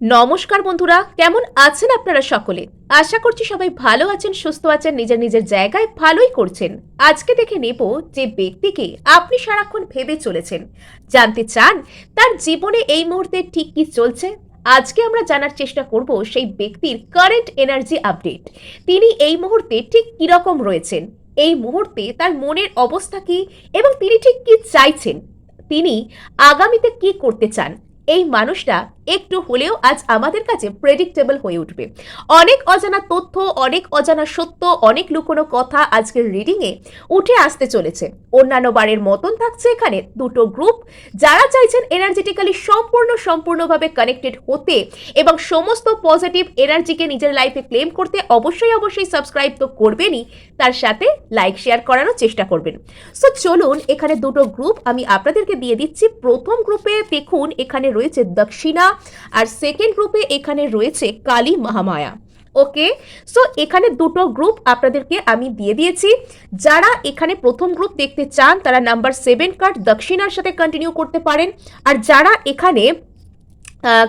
নমস্কার বন্ধুরা, কেমন আছেন আপনারা সকলে? আশা করছি সবাই ভালো আছেন, সুস্থ আছেন, নিজের নিজের জায়গায় ভালোই করছেন। আজকে দেখে নেব যে ব্যক্তিকে আপনি সারাক্ষণ ভেবে চলেছেন। জানতে চান, তার জীবনে এই মুহূর্তে ঠিক কি চলছে? আজকে আমরা জানার চেষ্টা করব সেই ব্যক্তির কারেন্ট এনার্জি আপডেট তিনি এই মুহূর্তে ঠিক কীরকম রয়েছেন? এই মুহূর্তে তার মনের অবস্থা কি? এবং তিনি ঠিক কি চাইছেন? তিনি আগামীতে কি করতে চান? এই মানুষটা একটু হলেও আজ আমাদের কাছে প্রেডিক্টেবল হয়ে উঠবে। অনেক অজানা তথ্য, অনেক অজানা সত্য, অনেক লুকোনো কথা আজকের রিডিংয়ে উঠে আসতে চলেছে। অন্যান্য বারের মতন থাকছে এখানে দুটো গ্রুপ যারা চাইছেন এনার্জেটিক্যালি সম্পূর্ণ, সম্পূর্ণভাবে কানেক্টেড হতে এবং সমস্ত পজিটিভ এনার্জিকে নিজের লাইফে ক্লেম করতে অবশ্যই অবশ্যই সাবস্ক্রাইব তো করবেনই। তার সাথে লাইক শেয়ার করারও চেষ্টা করবেন। সো চলুন এখানে দুটো গ্রুপ আমি আপনাদেরকে দিয়ে দিচ্ছি। প্রথম গ্রুপে দেখুন, এখানে রয়েছে দক্ষিণা আর সেকেন্ড গ্রুপে এখানে রয়েছে কালী মহামায়া। ওকে সো এখানে দুটো গ্রুপ আপনাদেরকে আমি দিয়ে দিয়েছি। যারা এখানে প্রথম গ্রুপ দেখতে চান, তারা নাম্বার সেভেন কার্ড দক্ষিণার সাথে কন্টিনিউ করতে পারেন। আর যারা এখানে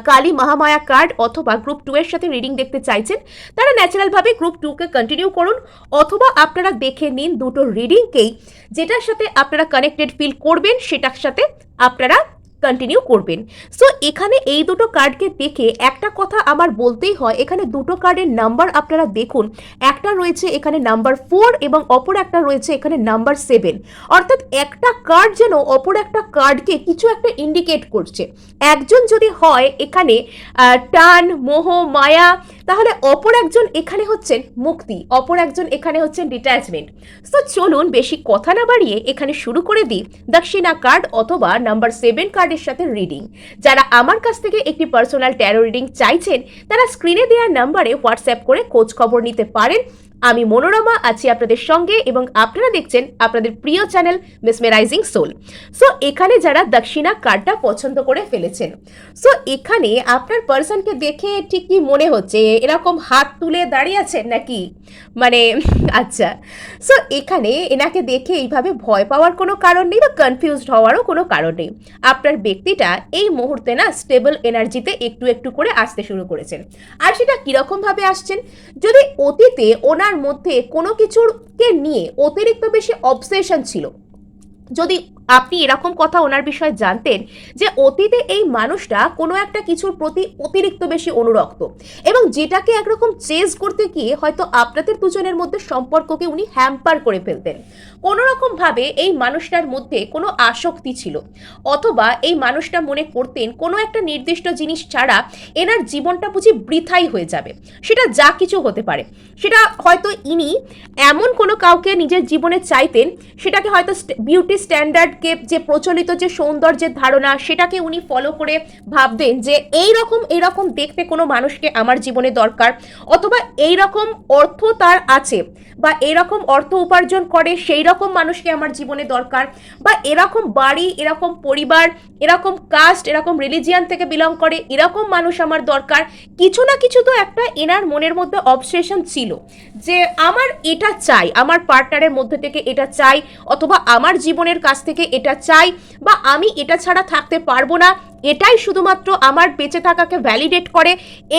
কালী মহামায়া কার্ড অথবা গ্রুপ টু এর সাথে রিডিং দেখতে চাইছেন, তারা ন্যাচারালভাবে গ্রুপ টুকে কন্টিনিউ করুন। অথবা আপনারা দেখে নিন দুটো রিডিংকেই যেটার সাথে আপনারা কানেক্টেড ফিল করবেন, সেটার সাথে আপনারা কন্টিনিউ করবেন। সো এখানে এই দুটো কার্ডকে দেখে একটা কথা আমার বলতেই হয়, এখানে দুটো কার্ডের নাম্বার আপনারা দেখুন। একটা রয়েছে এখানে নাম্বার ফোর এবং অপর একটা রয়েছে এখানে নাম্বার সেভেন অর্থাৎ একটা কার্ড যেন অপর একটা কার্ডকে কিছু একটা ইন্ডিকেট করছে। একজন যদি হয় এখানে টান, মোহ, মায়া তাহলে অপর একজন এখানে হচ্ছেন মুক্তি, অপর একজন এখানে হচ্ছেন ডিট্যাচমেন্ট তো চলুন বেশি কথা না বাড়িয়ে এখানে শুরু করে দিই দক্ষিণা কার্ড অথবা নাম্বার সেভেন কার্ডের সাথে রিডিং যারা আমার কাছ থেকে একটি পার্সোনাল ট্যারো রিডিং চাইছেন, তারা স্ক্রিনে দেওয়া নাম্বারে হোয়াটসঅ্যাপ করে খোঁজ খবর নিতে পারেন। আমি মনোরমা, আছি আপনাদের সঙ্গে এবং আপনারা দেখছেন আপনাদের প্রিয় চ্যানেল মিসমেরাইজিং সোল সো এখানে যারা দক্ষিণা কার্ডটা পছন্দ করে ফেলেছেন। সো এখানে আপনার পার্সনকে দেখে ঠিক কি মনে হচ্ছে? এরকম হাত তুলে দাঁড়িয়ে আছেন নাকি? মানে আচ্ছা। সো এখানে এনাকে দেখে এইভাবে ভয় পাওয়ার কোনো কারণ নেই বা কনফিউজড হওয়ারও কোনো কারণ নেই। আপনার ব্যক্তিটা এই মুহূর্তে না স্টেবল এনার্জিতে একটু একটু করে আসতে শুরু করেছেন। আর সেটা কীরকমভাবে আসছেন? যদি অতীতে ওনার মধ্যে কোনো কিছুরকে নিয়ে অতিরিক্ত বেশি অবসেশন ছিল যদি আপনি এরকম কথা ওনার বিষয়ে জানতেন যে অতীতে এই মানুষটা কোনো একটা কিছুর প্রতি অতিরিক্ত বেশি অনুরক্ত এবং যেটাকে একরকম চেজ করতে গিয়ে হয়তো আপনাদের দুজনের মধ্যে সম্পর্ককে উনি হ্যাম্পার করে ফেলতেন। কোনো রকমভাবে এই মানুষটার মধ্যে কোনো আসক্তি ছিল অথবা এই মানুষটা মনে করতেন কোনো একটা নির্দিষ্ট জিনিস ছাড়া এনার জীবনটা বুঝি বৃথাই হয়ে যাবে। সেটা যা কিছু হতে পারে। সেটা হয়তো ইনি এমন কোনো কাউকে নিজের জীবনে চাইতেন, সেটাকে হয়তো বিউটি স্ট্যান্ডার্ডকে যে প্রচলিত যে সৌন্দর্যের ধারণা, সেটাকে উনি ফলো করে ভাবতেন যে এই রকম এরকম দেখতে কোনো মানুষকে আমার জীবনে দরকার। অথবা এই রকম অর্থ তার আছে। বা এরকম অর্থ উপার্জন করে সেই রকম মানুষকে আমার জীবনে দরকার। বা এরকম বাড়ি, এরকম পরিবার, এরকম কাস্ট এরকম রিলিজিয়ান থেকে বিলং করে, এরকম মানুষ আমার দরকার। কিছু না কিছু তো একটা এনার মনের মধ্যে অবসেশন ছিল যে আমার এটা চাই, আমার পার্টনারের মধ্যে থেকে এটা চাই, অথবা আমার জীবনের কাছ থেকে এটা চাই, বা আমি এটা ছাড়া থাকতে পারব না এটাই শুধুমাত্র আমার বেঁচে থাকাকে ভ্যালিডেট করে।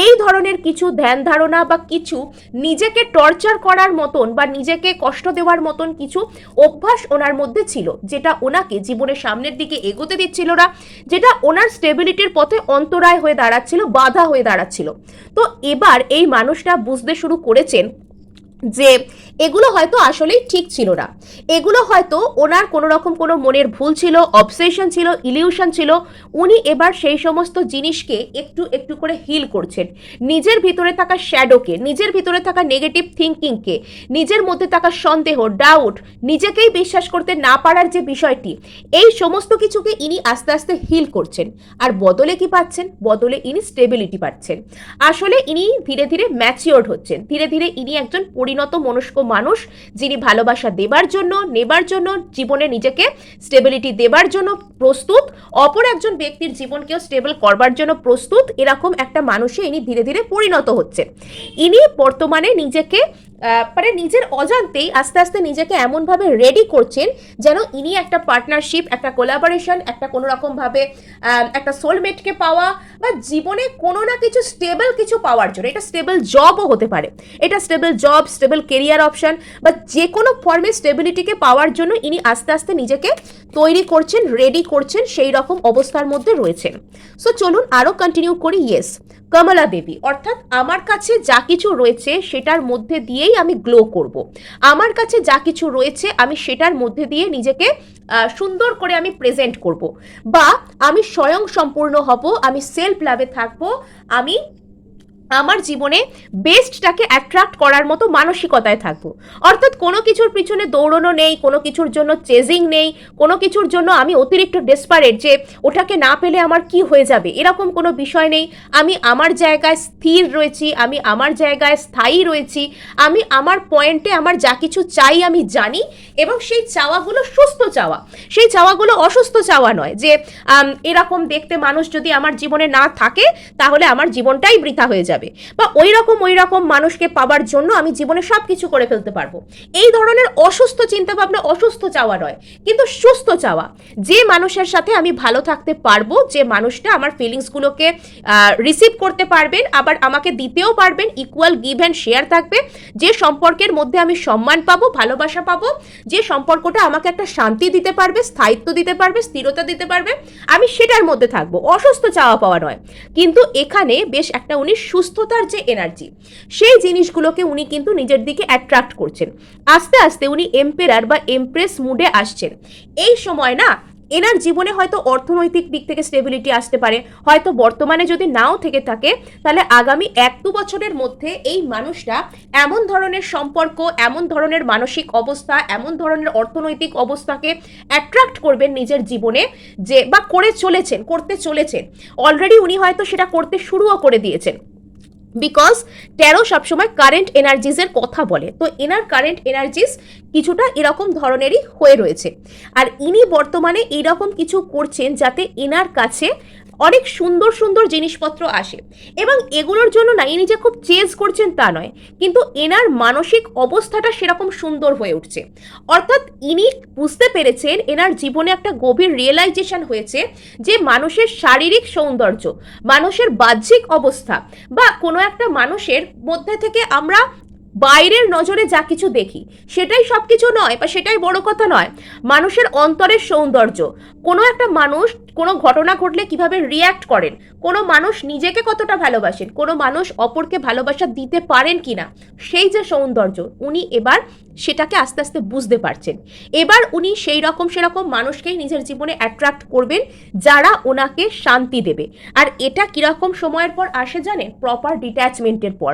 এই ধরনের কিছু ধ্যান ধারণা বা কিছু নিজেকে টর্চার করার মতন বা নিজেকে কষ্ট দেওয়ার মতন কিছু অভ্যাস ওনার মধ্যে ছিল, যেটা ওনাকে জীবনের সামনের দিকে এগোতে দিচ্ছিল না, যেটা ওনার স্টেবিলিটির পথে অন্তরায় হয়ে দাঁড়াচ্ছিল, বাধা হয়ে দাঁড়াচ্ছিল। তো এবার এই মানুষটা বুঝতে শুরু করেছেন যে এগুলো হয়তো আসলেই ঠিক ছিল না। এগুলো হয়তো ওনার কোনো রকম কোনো মনের ভুল ছিল অবসেশন ছিল ইলিউশন ছিল। উনি এবার সেই সমস্ত জিনিসকে একটু একটু করে হিল করছেন। নিজের ভিতরে থাকা শ্যাডোকে নিজের ভিতরে থাকা নেগেটিভ থিঙ্কিংকে নিজের মধ্যে থাকা সন্দেহ ডাউট নিজেকেই বিশ্বাস করতে না পারার যে বিষয়টি, এই সমস্ত কিছুকে ইনি আস্তে আস্তে হিল করছেন। আর বদলে কি পাচ্ছেন? বদলে ইনি স্টেবিলিটি পাচ্ছেন। আসলে ইনি ধীরে ধীরে ম্যাচিওর্ড হচ্ছেন। ধীরে ধীরে ইনি একজন পরিণত মনস্ক মানুষ যিনি ভালোবাসা দেবার জন্য, নেবার জন্য, জীবনে নিজেকে স্টেবিলিটি দেবার জন্য প্রস্তুত, অপর একজন ব্যক্তির জীবনকেও স্টেবল করবার জন্য প্রস্তুত, এরকম একটা মানুষে ইনি ধীরে ধীরে পরিণত হচ্ছে। ইনি বর্তমানে নিজেকে মানে নিজের অজান্তেই আস্তে আস্তে নিজেকে এমনভাবে রেডি করছেন যেন ইনি একটা পার্টনারশিপ একটা কোলাবোরেশন একটা কোনো রকমভাবে একটা সোলমেটকে পাওয়া বা জীবনে কোনো না কিছু স্টেবল কিছু পাওয়ার জন্য, এটা স্টেবল জবও হতে পারে। এটা stable job stable career option বা যে কোনো ফর্মে স্টেবিলিটিকে পাওয়ার জন্য ইনি আস্তে আস্তে নিজেকে তৈরি করছেন রেডি করছেন, সেই রকম অবস্থার মধ্যে রয়েছেন। সো চলুন আরও কন্টিনিউ করি। ইয়েস কমলা দেবী অর্থাৎ আমার কাছে যা কিছু রয়েছে সেটার মধ্যে দিয়েই আমি গ্লো করব। আমার কাছে যা কিছু রয়েছে আমি সেটার মধ্যে দিয়ে নিজেকে সুন্দর করে আমি প্রেজেন্ট করব। বা আমি স্বয়ং সম্পূর্ণ হব, আমি সেলফ লাভে থাকব, আমি আমার জীবনে বেস্টটাকে অ্যাট্রাক্ট করার মতো মানসিকতায় থাকব। অর্থাৎ কোনো কিছুর পিছনে দৌড়নো নেই, কোনো কিছুর জন্য চেজিং নেই, কোনো কিছুর জন্য আমি অতিরিক্ত ডেসপারেট যে ওটাকে না পেলে আমার কি হয়ে যাবে? এরকম কোনো বিষয় নেই। আমি আমার জায়গায় স্থির রয়েছি, আমি আমার জায়গায় স্থায়ী রয়েছি, আমি আমার পয়েন্টে আমার যা কিছু চাই আমি জানি এবং সেই চাওয়াগুলো সুস্থ চাওয়া। সেই চাওয়াগুলো অসুস্থ চাওয়া নয় যে এরকম দেখতে মানুষ যদি আমার জীবনে না থাকে, তাহলে আমার জীবনটাই বৃথা হয়ে যাবে। বা ওই রকম ওই রকম মানুষকে পাবার জন্য আমি জীবনে সব কিছু করে ফেলতে পারব। এই ধরনের অসুস্থ চিন্তাভাবনা অসুস্থ চাওয়া নয়, কিন্তু সুস্থ চাওয়া। যে মানুষের সাথে আমি ভালো থাকতে পারব, যে মানুষটা আমার ফিলিংসগুলোকে রিসিভ করতে পারবেন, আবার আমাকে দিতেও পারবেন ইকুয়াল গিভ অ্যান্ড শেয়ার থাকবে। যে সম্পর্কের মধ্যে আমি সম্মান পাবো, ভালোবাসা পাবো, যে সম্পর্কটা আমাকে একটা শান্তি দিতে পারবে, স্থায়িত্ব দিতে পারবে, স্থিরতা দিতে পারবে, আমি সেটার মধ্যে থাকব। অসুস্থ চাওয়া পাওয়া নয়। কিন্তু এখানে বেশ একটা উনি সুস্থতার যে এনার্জি সেই জিনিসগুলোকে উনি কিন্তু নিজের দিকে অ্যাট্রাক্ট করছেন। আস্তে আস্তে উনি এম্পেরার বা এমপ্রেস মুডে আসছেন। এই সময় না, এনার জীবনে হয়তো অর্থনৈতিক দিক থেকে স্টেবিলিটি আসতে পারে। হয়তো বর্তমানে যদি নাও থেকে থাকে, তাহলে আগামী এক দু বছরের মধ্যে এই মানুষটা এমন ধরনের সম্পর্ক, এমন ধরনের মানসিক অবস্থা, এমন ধরনের অর্থনৈতিক অবস্থাকে অ্যাট্রাক্ট করবেন নিজের জীবনে যে, বা করে চলেছেন, করতে চলেছেন। অলরেডি উনি হয়তো সেটা করতে শুরুও করে দিয়েছেন। বিকজ ট্যারো সবসময় কারেন্ট এনার্জিসের কথা বলে। তো এনার কারেন্ট এনার্জিস কিছুটা এরকম ধরনেরই হয়ে রয়েছে। আর ইনি বর্তমানে এইরকম কিছু করছেন যাতে এনার কাছে অনেক সুন্দর সুন্দর জিনিসপত্র আসে। এবং এগুলোর জন্য না ইনি যে খুব চেজ করছেন তা নয়, কিন্তু এনার মানসিক অবস্থাটা সেরকম সুন্দর হয়ে উঠছে। অর্থাৎ ইনি বুঝতে পেরেছেন এনার জীবনে একটা গভীর রিয়েলাইজেশন হয়েছে যে মানুষের শারীরিক সৌন্দর্য, মানুষের বাহ্যিক অবস্থা বা কোনো একটা মানুষের মধ্যে থেকে আমরা বাইরের নজরে যা কিছু দেখি, সেটাই সব কিছু নয় বা সেটাই বড় কথা নয়। মানুষের অন্তরের সৌন্দর্য, কোনো একটা মানুষ কোনো ঘটনা ঘটলে কীভাবে রিয়্যাক্ট করেন? কোনো মানুষ নিজেকে কতটা ভালোবাসেন? কোনো মানুষ অপরকে ভালোবাসা দিতে পারেন কিনা? সেই যে সৌন্দর্য, উনি এবার সেটাকে আস্তে আস্তে বুঝতে পারছেন। এবার উনি সেই রকম সেরকম মানুষকেই নিজের জীবনে অ্যাট্রাক্ট করবেন যারা ওনাকে শান্তি দেবে। আর এটা কীরকম সময়ের পর আসে জানেন? প্রপার ডিট্যাচমেন্টের পর।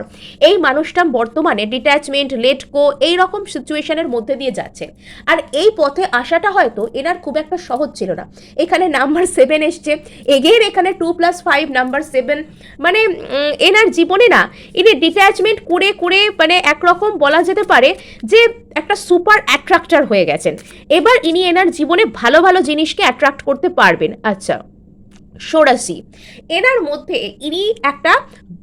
এই মানুষটা বর্তমানে ডিট্যাচমেন্ট লেট গো এই রকম সিচুয়েশনের মধ্যে দিয়ে যাচ্ছে। আর এই পথে আসাটা হয়তো এনার খুব একটা সহজ ছিল না। এখানে নাম্বার সেভেন এসছে। এগেন এখানে two plus five number seven মানে এনার জীবনে না, ইনি ডিট্যাচমেন্ট করে করে মানে একরকম বলা যেতে পারে যে একটা সুপার অ্যাট্রাক্টার হয়ে গেছেন। এবার ইনি এনার জীবনে ভালো ভালো জিনিসকে অ্যাট্রাক্ট করতে পারবেন। আচ্ছা। ষোড়শী এনার মধ্যে ইনি একটা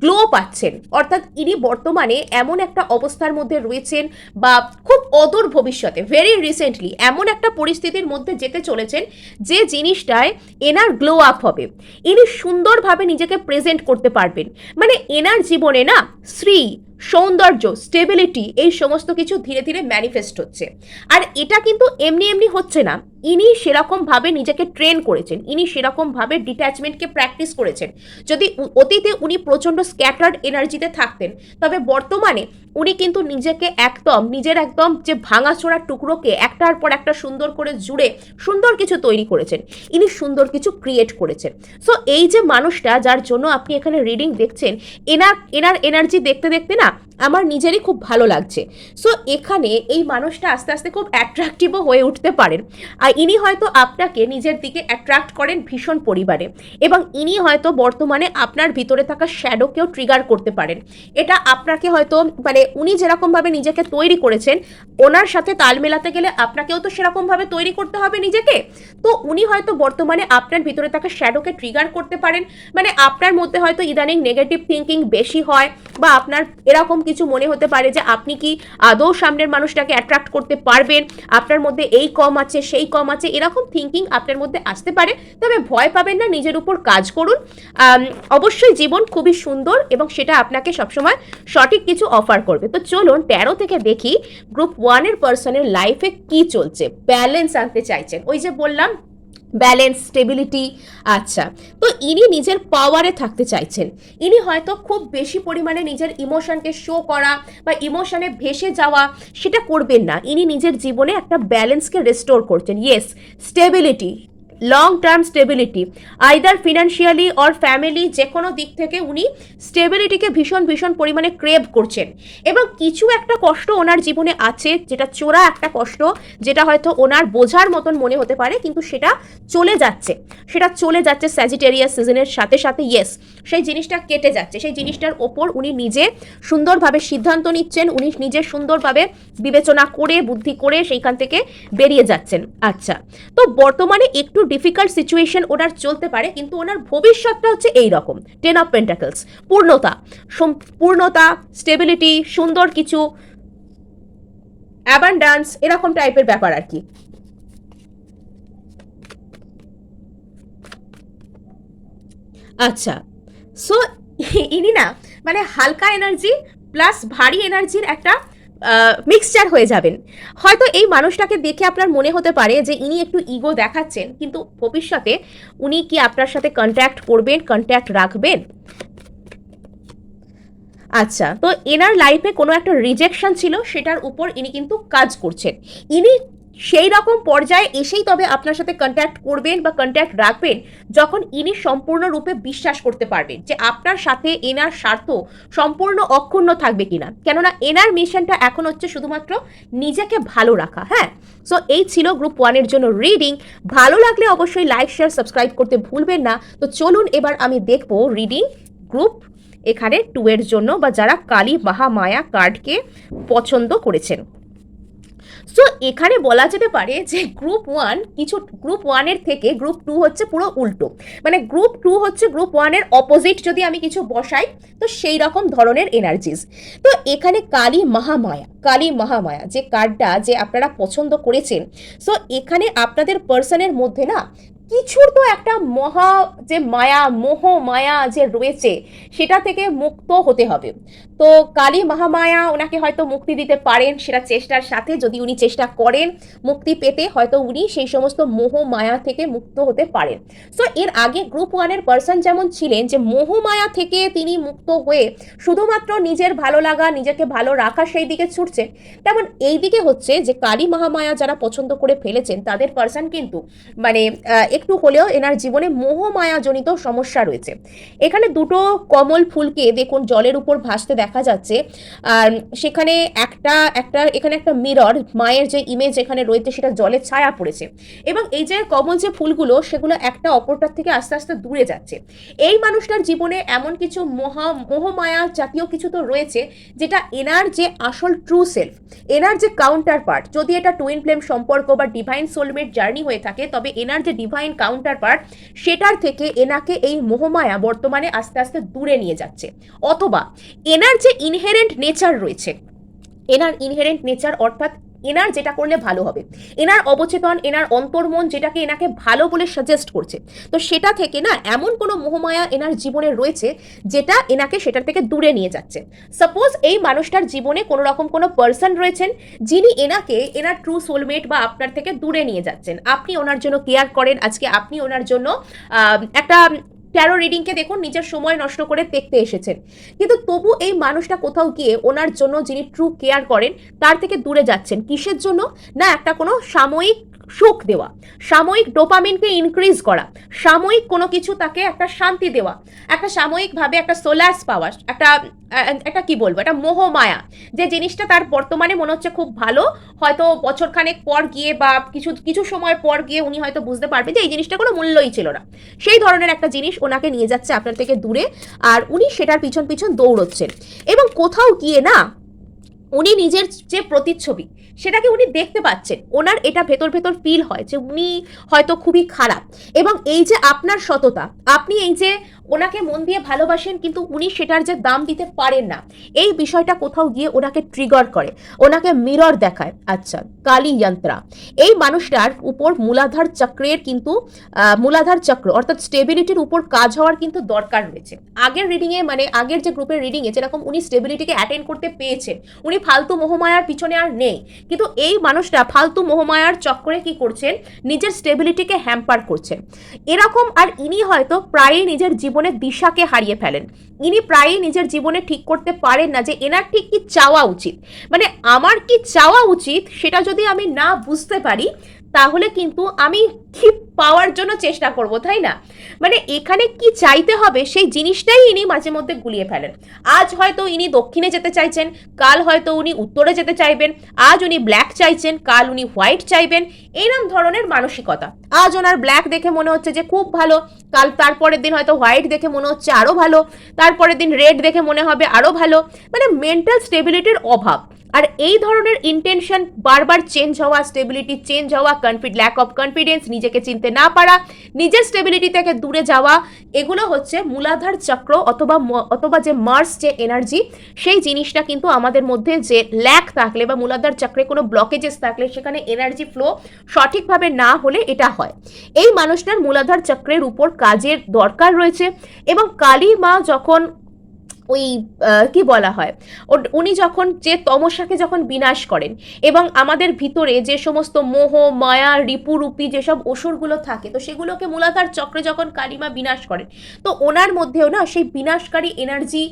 গ্লো পাচ্ছেন, অর্থাৎ ইনি বর্তমানে এমন একটা অবস্থার মধ্যে রয়েছেন বা খুব অদূর ভবিষ্যতে ভেরি রিসেন্টলি এমন একটা পরিস্থিতির মধ্যে যেতে চলেছেন যে জিনিসটায় এনার গ্লো আপ হবে। ইনি সুন্দরভাবে নিজেকে প্রেজেন্ট করতে পারবেন। মানে এনার জীবনে না শ্রী সৌন্দর্য স্টেবিলিটি এই সমস্ত কিছু ধীরে ধীরে ম্যানিফেস্ট হচ্ছে। আর এটা কিন্তু এমনি এমনি হচ্ছে না। ইনি সেরকমভাবে নিজেকে ট্রেন করেছেন, ইনি সেরকমভাবে ডিট্যাচমেন্টকে প্র্যাকটিস করেছেন। যদি অতীতে উনি প্রচণ্ড স্ক্যাটার্ড এনার্জিতে থাকতেন, তবে বর্তমানে উনি কিন্তু নিজেকে একদম, নিজের একদম যে ভাঙাচোরা টুকরোকে একটার পর একটা সুন্দর করে জুড়ে সুন্দর কিছু তৈরি করেছেন। ইনি সুন্দর কিছু ক্রিয়েট করেছেন। সো এই যে মানুষটা যার জন্য আপনি এখানে রিডিং দেখছেন, এনার এনার এনার্জি দেখতে দেখতে না আমার নিজেরই খুব ভালো লাগছে। সো এখানে এই মানুষটা আস্তে আস্তে খুব অ্যাট্রাকটিভও হয়ে উঠতে পারেন আর ইনি হয়তো আপনাকে নিজের দিকে অ্যাট্রাক্ট করেন ভীষণ পরিবারে। এবং ইনি হয়তো বর্তমানে আপনার ভিতরে থাকা শ্যাডোকেও ট্রিগার করতে পারেন। এটা আপনাকে হয়তো মানে উনি যেরকমভাবে নিজেকে তৈরি করেছেন, ওনার সাথে তাল মেলাতে গেলে আপনাকেও তো সেরকমভাবে তৈরি করতে হবে নিজেকে। তো উনি হয়তো বর্তমানে আপনার ভিতরে থাকা শ্যাডোকে ট্রিগার করতে পারেন। মানে আপনার মধ্যে হয়তো ইদানিং নেগেটিভ থিঙ্কিং বেশি হয় বা আপনার এরকম কিছু মনে হতে পারে যে আপনি কি আদৌ সামনের মানুষটাকে অ্যাট্রাক্ট করতে পারবেন? আপনার মধ্যে এই কম আছে, সেই কম আছে, এরকম থিঙ্কিং আপনার মধ্যে আসতে পারে। তবে ভয় পাবেন না, নিজের উপর কাজ করুন। অবশ্যই জীবন খুবই সুন্দর এবং সেটা আপনাকে সবসময় সঠিক কিছু অফার করবে। তো চলুন, তেরো থেকে দেখি গ্রুপ ওয়ানের পার্সনের লাইফে কি চলছে। ব্যালেন্স আনতে চাইছেন। ওই যে বললাম ব্যালেন্স স্টেবিলিটি আচ্ছা। তো ইনি নিজের পাওয়ারে থাকতে চাইছেন। ইনি হয়তো খুব বেশি পরিমাণে নিজের ইমোশনকে শো করা বা ইমোশনে ভেসে যাওয়া সেটা করবেন না। ইনি নিজের জীবনে একটা ব্যালেন্সকে রেস্টোর করছেন। Yes stability long term stability either financially or family যে কোনো দিক থেকে উনি স্টেবিলিটিকে ভীষণ ভীষণ পরিমাণে ক্রেভ করছেন। এবং কিছু একটা কষ্ট ওনার জীবনে আছে, যেটা চোরা একটা কষ্ট, যেটা হয়তো ওনার বোঝার মতন মনে হতে পারে, কিন্তু সেটা চলে যাচ্ছে। সেটা চলে যাচ্ছে স্যাজিটেরিয়াস সিজনের সাথে সাথে ইয়েস সেই জিনিসটা কেটে যাচ্ছে। সেই জিনিসটার ওপর উনি নিজে সুন্দরভাবে সিদ্ধান্ত নিচ্ছেন, উনি নিজে সুন্দরভাবে বিবেচনা করে, বুদ্ধি করে সেইখান থেকে বেরিয়ে যাচ্ছেন। আচ্ছা তো বর্তমানে একটু ডিফিকাল্ট সিচুয়েশন ওনার চলতে পারে, কিন্তু ওনার ভবিষ্যৎটা হচ্ছে এই রকম টেন অফ পেন্টাকলস পূর্ণতা পূর্ণতা স্টেবিলিটি সুন্দর কিছু অ্যাবান্ডান্স এরকম টাইপের ব্যাপার আর কি। আচ্ছা সো ইনি না মানে হালকা এনার্জি প্লাস ভারী এনার্জির একটা মিক্সচার হয়ে যাবেন। হয়তো এই মানুষটাকে দেখে আপনার মনে হতে পারে যে ইনি একটু ইগো দেখাচ্ছেন, কিন্তু ভবিষ্যতে উনি কি আপনার সাথে কন্ট্যাক্ট করবেন কন্ট্যাক্ট রাখবেন? আচ্ছা তো এনার লাইফে কোনো একটা রিজেকশন ছিল, সেটার উপর ইনি কিন্তু কাজ করছেন। ইনি সেই রকম পর্যায়ে এসেই তবে আপনার সাথে কন্ট্যাক্ট করবেন বা কন্ট্যাক্ট রাখবেন যখন ইনি সম্পূর্ণরূপে বিশ্বাস করতে পারবেন যে আপনার সাথে এনার স্বার্থ সম্পূর্ণ অক্ষুণ্ণ থাকবে কিনা। কেননা এনার মিশনটা এখন হচ্ছে শুধুমাত্র নিজেকে ভালো রাখা হ্যাঁ? সো এই ছিল গ্রুপ ওয়ানের জন্য রিডিং ভালো লাগলে অবশ্যই লাইক শেয়ার সাবস্ক্রাইব করতে ভুলবেন না। তো চলুন এবার আমি দেখব রিডিং গ্রুপ এখানে টু এর জন্য বা যারা কালী মহামায়া কার্ডকে পছন্দ করেছেন। সো এখানে বলা যেতে পারে যে গ্রুপ ওয়ান কিছু গ্রুপ ওয়ানের থেকে গ্রুপ টু হচ্ছে পুরো উল্টো। মানে গ্রুপ টু হচ্ছে গ্রুপ ওয়ানের অপোজিট যদি আমি কিছু বসাই, তো সেই রকম ধরনের এনার্জিস তো এখানে কালী মহামায়া কালী মহামায়া যে কার্ডটা যে আপনারা পছন্দ করেছেন সো এখানে আপনাদের পার্সনের মধ্যে না কিছুর তো একটা মহা যে মায়া, মোহ মায়া যে রয়েছে, সেটা থেকে মুক্ত হতে হবে। তো কালী মহামায়া ওনাকে হয়তো মুক্তি দিতে পারেন, সেটা চেষ্টার সাথে যদি উনি চেষ্টা করেন মুক্তি পেতে, হয়তো উনি সেই সমস্ত মোহ মায়া থেকে মুক্ত হতে পারেন। সো এর আগে গ্রুপ ওয়ানের পার্সন যেমন ছিলেন, যে মোহ মায়া থেকে তিনি মুক্ত হয়ে শুধুমাত্র নিজের ভালো লাগা, নিজেকে ভালো রাখা সেই দিকে ছুটছেন তেমন এই দিকে হচ্ছে যে কালী মহামায়া যারা পছন্দ করে ফেলেছেন, তাদের পার্সন কিন্তু মানে একটু হলেও এনার জীবনে মোহমায়া জনিত সমস্যা রয়েছে। এখানে দুটো কমল ফুলকে দেখুন, জলের উপর ভাসতে দেখা যাচ্ছে। আর সেখানে একটা একটা, এখানে একটা মিরর মায়ের যে ইমেজ এখানে রয়েছে সেটা জলের ছায়া পড়েছে। এবং এই যে কমল যে ফুলগুলো, সেগুলো একটা অপরটার থেকে আস্তে আস্তে দূরে যাচ্ছে। এই মানুষটার জীবনে এমন কিছু মহা, মোহমায়া জাতীয় কিছু তো রয়েছে, যেটা এনার যে আসল ট্রু সেলফ এনার যে কাউন্টার পার্ট যদি এটা টুইন ফ্লেম সম্পর্ক বা ডিভাইন সোলমেট জার্নি হয়ে থাকে, তবে এনার যে ডিভাইন কাউন্টার পার্ট সেটার থেকে এনাকে এই মোহমায়া বর্তমানে আস্তে আস্তে দূরে নিয়ে যাচ্ছে। অথবা, এনার যে ইনহেরেন্ট নেচার রয়েছে, এনার ইনহেরেন্ট নেচার অর্থাৎ এনার যেটা করলে ভালো হবে। এনার অবচেতন, এনার অন্তর্মন যেটাকে এনাকে ভালো বলে সাজেস্ট করছে। তো সেটা থেকে না এমন কোনো মোহমায়া এনার জীবনে রয়েছে যেটা এনাকে সেটার থেকে দূরে নিয়ে যাচ্ছে। সাপোজ এই মানুষটার জীবনে কোনো রকম কোনো পার্সন রয়েছেন যিনি এনাকে এনার ট্রু সোলমেট বা আপনার থেকে দূরে নিয়ে যাচ্ছেন। আপনি ওনার জন্য কেয়ার করেন, আজকে আপনি ওনার জন্য একটা ট্যারো রিডিংকে দেখুন, নিজের সময় নষ্ট করে দেখতে এসেছেন। কিন্তু তবু এই মানুষটা কোথাও গিয়ে ওনার জন্য যিনি ট্রু কেয়ার করেন, তার থেকে দূরে যাচ্ছেন। কিসের জন্য? না একটা কোনো সাময়িক সুখ দেওয়া, সাময়িক ডোপামিনকে ইনক্রিজ করা, সাময়িক কোনো কিছু তাকে একটা শান্তি দেওয়া, একটা সাময়িকভাবে একটা সোলাস পাওয়া, একটা একটা কি বলব, একটা মোহমায়া যে জিনিসটা তার বর্তমানে মনে হচ্ছে খুব ভালো, হয়তো বছরখানেক পর গিয়ে বা কিছু কিছু সময় পর গিয়ে উনি হয়তো বুঝতে পারবে যে এই জিনিসটা কোনো মূল্যই ছিল না। সেই ধরনের একটা জিনিস ওনাকে নিয়ে যাচ্ছে আপনার থেকে দূরে, আর উনি সেটার পিছন পিছন দৌড়চ্ছেন। এবং কোথাও গিয়ে না উনি নিজের যে প্রতিচ্ছবি, সেটাকে উনি দেখতে পাচ্ছেন। ওনার এটা ভেতর ভেতর ফিল হয় যে উনি হয়তো খুবই খারাপ। এবং এই যে আপনার সততা, আপনি এই যে ওনাকে মন দিয়ে ভালোবাসেন, কিন্তু উনি সেটার যে দাম দিতে পারেন না। এই বিষয়টা কোথাও গিয়ে ওনাকে ট্রিগার করে। ওনাকে মিরর দেখায়। আচ্ছা কালী যন্ত্রা এই মানুষটার উপর মূলাধার চক্রের কিন্তু মূলাধার চক্র, অর্থাৎ স্টেবিলিটির উপর কাজ হওয়ার কিন্তু দরকার রয়েছে। আগের রিডিংয়ে মানে আগের যে গ্রুপের রিডিংয়ে যেরকম উনি স্টেবিলিটিকে অ্যাটেন্ড করতে পেয়েছেন, উনি ফালতু মোহমায়ার পিছনে আর নেই। কিন্তু এই মানুষটা ফালতু মোহমায়ার চক্রে কি করছেন? নিজের স্টেবিলিটিকে হ্যাম্পার করছেন। এরকম আর ইনি হয়তো প্রায়ই নিজের জীবনের দিশাকে হারিয়ে ফেলেন। ইনি প্রায়ই নিজের জীবনে ঠিক করতে পারেন না যে এনার ঠিক কি চাওয়া উচিত। মানে আমার কি চাওয়া উচিত সেটা যদি আমি না বুঝতে পারি তাহলে কিন্তু আমি কি পাওয়ার জন্য চেষ্টা করব, তাই না? মানে এখানে কি চাইতে হবে সেই জিনিসটাই ইনি মাঝে মধ্যে গুলিয়ে ফেলেন। আজ হয়তো ইনি দক্ষিণে যেতে চাইছেন, কাল হয়তো উনি উত্তরে যেতে চাইবেন, আজ উনি ব্ল্যাক চাইছেন, কাল উনি হোয়াইট চাইবেন, এরম ধরনের মানসিকতা। আজ ওনার ব্ল্যাক দেখে মনে হচ্ছে যে খুব ভালো, কাল তারপরের দিন হয়তো হোয়াইট দেখে মনে হচ্ছে আরও ভালো, তারপরের দিন রেড দেখে মনে হবে আরও ভালো মানে মেন্টাল স্টেবিলিটির অভাব। আর এই ধরনের ইন্টেনশন বারবার চেঞ্জ হওয়া স্টেবিলিটি চেঞ্জ হওয়া কনফিড ল্যাক অফ কনফিডেন্স নিজেকে চিনতে না পারা, নিজের স্টেবিলিটি থেকে দূরে যাওয়া, এগুলো হচ্ছে মূলাধার চক্র অথবা অথবা যে মার্স যে এনার্জি সেই জিনিসটা কিন্তু আমাদের মধ্যে যে ল্যাক থাকলে বা মূলাধার চক্রে কোনো ব্লকেজেস থাকলে সেখানে এনার্জি ফ্লো সঠিকভাবে না হলে এটা হয়। এই মানুষটার মূলাধার চক্রের উপর কাজের দরকার রয়েছে এবং কালী মা যখন ওই কি বলা হয়? উনি যখন যে তমসাকে যখন বিনাশ করেন এবং আমাদের ভিতরে যে সমস্ত মোহ, মায়া রিপুরূপী যেসব অসুরগুলো থাকে, তো সেগুলোকে মূলাধার চক্রে যখন কালিমা বিনাশ করেন, তো ওনার মধ্যেও না সেই বিনাশকারী এনার্জি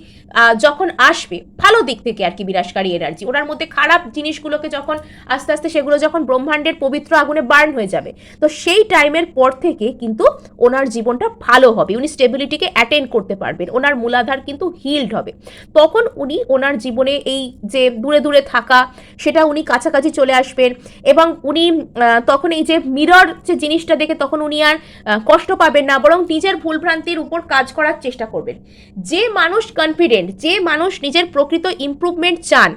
যখন আসবে, ভালো দিক থেকে আর কি বিনাশকারী এনার্জি ওনার মধ্যে খারাপ জিনিসগুলোকে যখন আস্তে আস্তে সেগুলো যখন ব্রহ্মাণ্ডের পবিত্র আগুনে বার্ন হয়ে যাবে, তো সেই টাইমের পর থেকে কিন্তু ওনার জীবনটা ভালো হবে, উনি স্টেবিলিটিকে অ্যাটেন্ড করতে পারবেন, ওনার মূলাধার কিন্তু হিলড হবে। তখন উনি ওনার জীবনে এই যে দূরে দূরে থাকা, সেটা উনি কাছাকাছি চলে আসবেন এবং উনি তখন এই যে মিরর যে জিনিসটা দেখে তখন উনি আর কষ্ট পাবেন না, বরং নিজের ভুলভ্রান্তির উপর কাজ করার চেষ্টা করবেন। যে মানুষ কনফিডেন্ট যে মানুষ নিজের প্রকৃত ইমপ্রুভমেন্ট চান,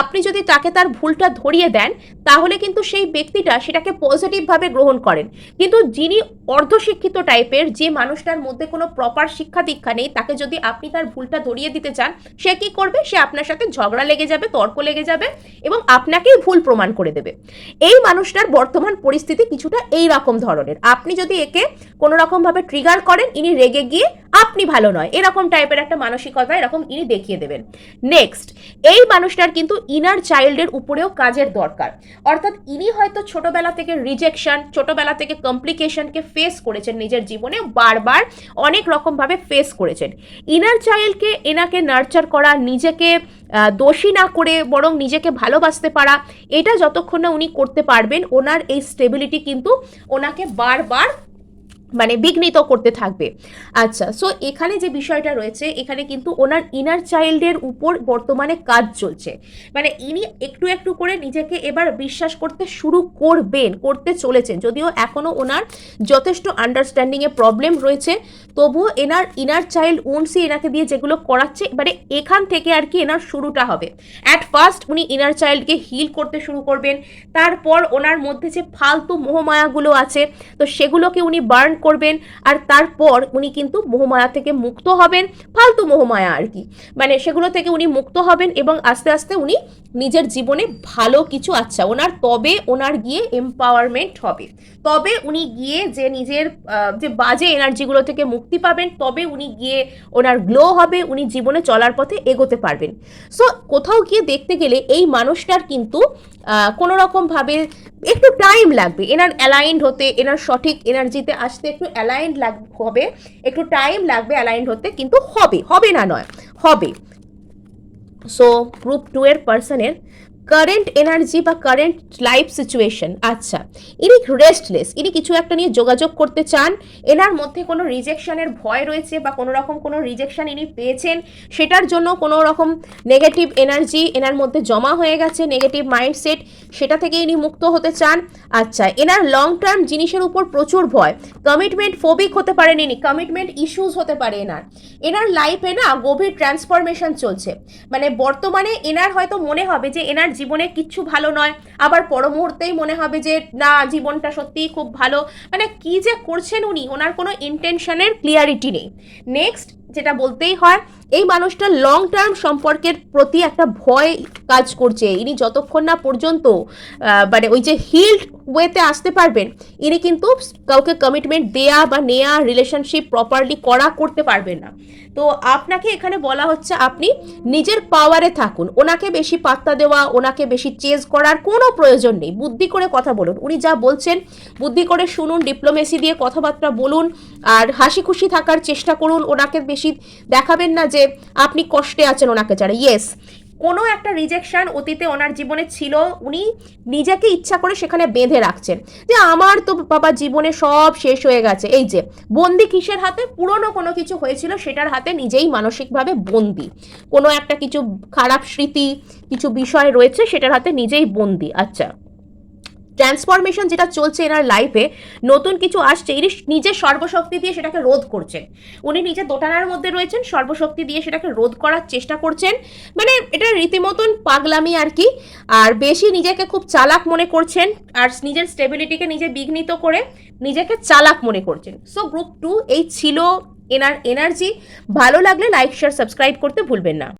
আপনি যদি তাকে তার ভুলটা ধরিয়ে দেন, তাহলে কিন্তু সেই ব্যক্তিটা সেটাকে পজিটিভভাবে গ্রহণ করেন। কিন্তু যিনি অর্ধশিক্ষিত টাইপের যে মানুষটার মধ্যে কোনো প্রপার শিক্ষা দীক্ষা নেই, তাকে যদি আপনি তার ভুলটা ধরিয়ে দিতে চান, সে কি করবে? সে আপনার সাথে ঝগড়া লেগে যাবে, তর্ক লেগে যাবে এবং আপনাকেই ভুল প্রমাণ করে দেবে। এই মানুষটার বর্তমান পরিস্থিতি কিছুটা এই রকম ধরনের। আপনি যদি একে কোনো রকমভাবে ট্রিগার করেন, ইনি রেগে গিয়ে আপনি ভালো নয়। এরকম টাইপের একটা মানসিকতা এরকম ইনি দেখিয়ে দেবেন। নেক্সট এই মানুষটার কিন্তু ইনার চাইল্ডের উপরেও কাজের দরকার। অর্থাৎ ইনি হয়তো ছোটবেলা থেকে রিজেকশন ছোটবেলা থেকে কমপ্লিকেশনকে ফেস করেছেন নিজের জীবনে, বারবার অনেক রকমভাবে ফেস করেছেন। ইনার চাইল্ডকে এনাকে নার্চার করা, নিজেকে দোষী না করে বরং নিজেকে ভালোবাসতে পারা, এটা যতক্ষণ না উনি করতে পারবেন, ওনার এই স্টেবিলিটি কিন্তু ওনাকে বারবার মানে বিঘ্নিত করতে থাকবে। আচ্ছা সো এখানে যে বিষয়টা রয়েছে, এখানে কিন্তু ওনার ইনার চাইল্ডের উপর বর্তমানে কাজ চলছে। মানে ইনি একটু একটু করে নিজেকে এবার বিশ্বাস করতে শুরু করবেন, করতে চলেছেন। যদিও এখনও ওনার যথেষ্ট আন্ডারস্ট্যান্ডিংয়ে প্রবলেম রয়েছে, তবুও এনার ইনার চাইল্ড উনসি এনাকে দিয়ে যেগুলো করাচ্ছে মানে এখান থেকে আর কি এনার শুরুটা হবে। অ্যাট ফার্স্ট উনি ইনার চাইল্ডকে হিল করতে শুরু করবেন, তারপর ওনার মধ্যে যে ফালতু মোহমায়াগুলো আছে, তো সেগুলোকে উনি বার্ন করবেন আর তারপর উনি কিন্তু মোহমায়া থেকে মুক্ত হবেন, ফালতু মোহমায়া আর কি। মানে সেগুলো থেকে উনি মুক্ত হবেন এবং আস্তে আস্তে উনি নিজের জীবনে ভালো কিছু আচ্ছা ওনার তবে ওনার গিয়ে এম্পাওয়ারমেন্ট হবে। তবে উনি গিয়ে যে নিজের যে বাজে এনার্জিগুলো থেকে মুক্তি পাবেন, তবে উনি গিয়ে ওনার গ্লো হবে, উনি জীবনে চলার পথে এগোতে পারবেন। সো কোথাও গিয়ে দেখতে গেলে এই মানুষটার কিন্তু কোনো রকমভাবে একটু টাইম লাগবে। এনার অ্যালাইন্ড হতে, এনার সঠিক এনার্জিতে আসতে একটু অ্যালাইন্ড লাগ, হবে। একটু টাইম লাগবে অ্যালাইন্ড হতে, কিন্তু হবে হবে না নয়, হবে। সো গ্রুপ টু এর পার্সনের কারেন্ট এনার্জি বা কারেন্ট লাইফ সিচুয়েশন আচ্ছা ইনি রেস্টলেস ইনি কিছু একটা নিয়ে যোগাযোগ করতে চান, এনার মধ্যে কোনো রিজেকশনের ভয় রয়েছে বা কোনো রকম কোনো রিজেকশন ইনি পেয়েছেন, সেটার জন্য কোনো রকম নেগেটিভ এনার্জি এনার মধ্যে জমা হয়ে গেছে নেগেটিভ মাইন্ডসেট সেটা থেকে ইনি মুক্ত হতে চান। আচ্ছা এনার লং টার্ম জিনিসের উপর প্রচুর ভয়। কমিটমেন্ট ফোবিক হতে পারেন ইনি কমিটমেন্ট ইস্যুস হতে পারে এনার। এনার লাইফে না গভীর ট্রান্সফরমেশন চলছে। মানে বর্তমানে এনার হয়তো মনে হবে যে এনার জীবনে কিচ্ছু ভালো নয়। আবার পর মুহূর্তেই মনে হবে যে, না, জীবনটা সত্যিই খুব ভালো। মানে কি যে করছেন উনি, ওনার কোনো ইন্টেনশনের ক্লিয়ারিটি নেই। নেক্সট যেটা বলতেই হয়, এই মানুষটা লং টার্ম সম্পর্কের প্রতি একটা ভয় কাজ করছে। ইনি যতক্ষণ না পর্যন্ত মানে ওই যে হিল্ড ওয়েতে আসতে পারবেন, ইনি কিন্তু কাউকে কমিটমেন্ট দেয়া বা নেয়া রিলেশনশিপ প্রপারলি করা করতে পারবেন না। তো আপনাকে এখানে বলা হচ্ছে, আপনি নিজের পাওয়ারে থাকুন। ওনাকে বেশি পাত্তা দেওয়া, ওনাকে বেশি চেজ করার কোনো প্রয়োজন নেই। বুদ্ধি করে কথা বলুন। উনি যা বলছেন, বুদ্ধি করে শুনুন ডিপ্লোমেসি দিয়ে কথাবার্তা বলুন, আর হাসি খুশি থাকার চেষ্টা করুন, ওনাকে বেশি দেখাবেন না যে আপনি কষ্টে আছেন ওনাকে ছাড়া। ইয়েস কোনো একটা রিজেকশন অতীতে ওনার জীবনে ছিল, উনি নিজেকে ইচ্ছা করে সেখানে বেঁধে রাখছেন। যে আমার তো বাবা জীবনে সব শেষ হয়ে গেছে। এই যে, বন্দি কিসের হাতে? পুরনো কোনো কিছু হয়েছিল, সেটার হাতে নিজেই মানসিকভাবে বন্দি। কোনো একটা কিছু খারাপ স্মৃতি, কিছু বিষয় রয়েছে, সেটার হাতে নিজেই বন্দি। আচ্ছা। ট্রান্সফরমেশন যেটা চলছে এনার লাইফে নতুন কিছু আসছে, ইনি নিজের সর্বশক্তি দিয়ে সেটাকে রোধ করছেন। উনি নিজের দোটানার মধ্যে রয়েছেন, সর্বশক্তি দিয়ে সেটাকে রোধ করার চেষ্টা করছেন। মানে এটা রীতিমতন পাগলামি আর কি। আর বেশি নিজেকে খুব চালাক মনে করছেন, আর নিজের স্টেবিলিটিকে নিজে বিঘ্নিত করে নিজেকে চালাক মনে করছেন। সো গ্রুপ টু এই ছিল এনার এনার্জি ভালো লাগলে লাইক শেয়ার সাবস্ক্রাইব করতে ভুলবেন না।